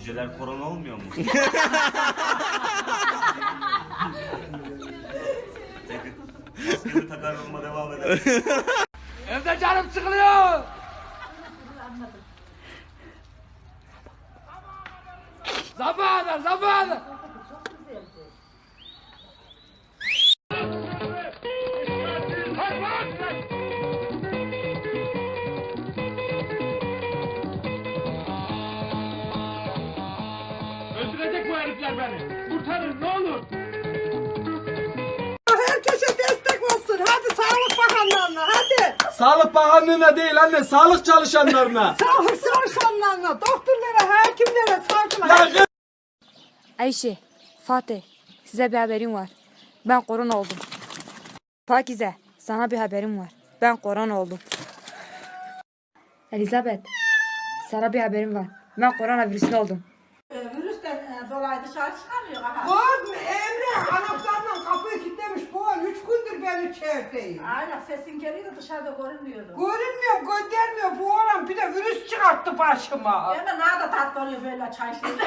Cüceler korona olmuyor mu? Maskemi takar olma devam eder. Evde canım sıkılıyor. Zamanı, zamanı. Beni. Kurtarın ne olur. Herkese destek olsun. Hadi Sağlık Bakanlarına hadi. Sağlık Bakanlığı'na değil anne, sağlık çalışanlarına. Sağlık çalışanlarına, doktorlara, hekimlere, savcılara. Ya Ayşe, Fatih, size bir haberim var. Ben korona oldum. Pakize, sana bir haberim var. Ben korona oldum. Elizabeth, sana bir haberim var. Ben koronavirüslü oldum. Dolayı dışarı çıkamıyor. Aha. Kız Emre anahtarla kapıyı kilitlemiş. Bu an üç gündür ben içerideyim. Aynen sesin geliyor da dışarıda görünmüyordu. Görünmüyor, göndermiyor. Bu oğlan bir de virüs çıkarttı başıma. Ben de ne da tatlı oluyor böyle çay içtiğinde.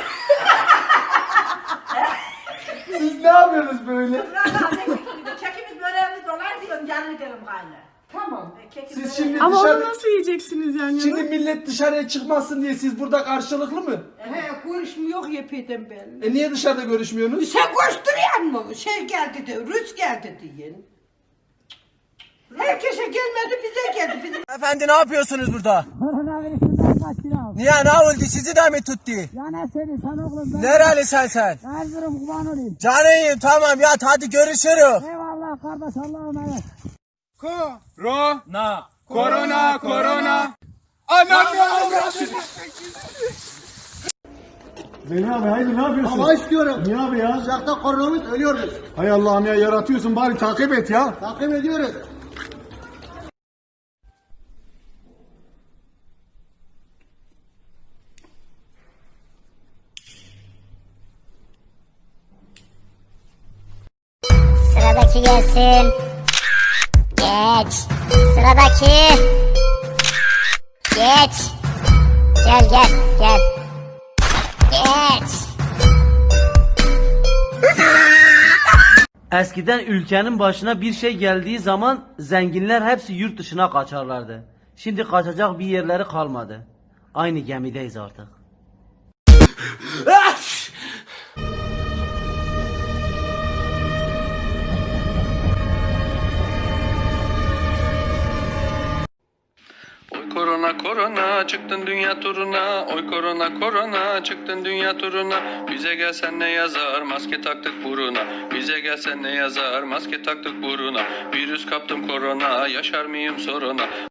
Siz ne yapıyorsunuz böyle? Kekimiz böreğimiz dolayı diyorum canlı gidelim gayrı. Tamam. E, Siz şimdi Ama dışarı... onu nasıl yiyeceksiniz yani? Şimdi millet dışarıya çıkmasın diye siz burada karşılıklı mı? He, görüşmüyor yepeden ben. E niye dışarıda görüşmüyorsunuz? Sen koşturuyor mu? Şey geldi de, Rus geldi diyin. Herkese gelmedi, bize geldi. Bizim Efendi ne yapıyorsunuz burada? Niye ne oldu sizi de mi tuttu? Ya ne seni sen oğlum ben Nereli sen sen? Erzurum kurban olayım. Canıyım tamam yat hadi görüşürüz. Eyvallah kardeş Allah'a emanet. Korona, korona, korona. Anam Zeyno abi haydi ne yapıyorsun? Hava istiyorum. Niye abi ya? Sıcakta koronamız ölüyoruz. Hay Allah'ım ya yaratıyorsun bari takip et ya. Takip ediyoruz. Sıradaki gelsin. Geç. Sıradaki. Geç. Gel gel gel. Geç. Eskiden ülkenin başına bir şey geldiği zaman zenginler hepsi yurt dışına kaçarlardı. Şimdi kaçacak bir yerleri kalmadı. Aynı gemideyiz artık. korona korona çıktın dünya turuna. Oy korona korona çıktın dünya turuna. Bize gelsen ne yazar maske taktık buruna. Bize gelsen ne yazar maske taktık buruna. Virüs kaptım korona yaşar mıyım soruna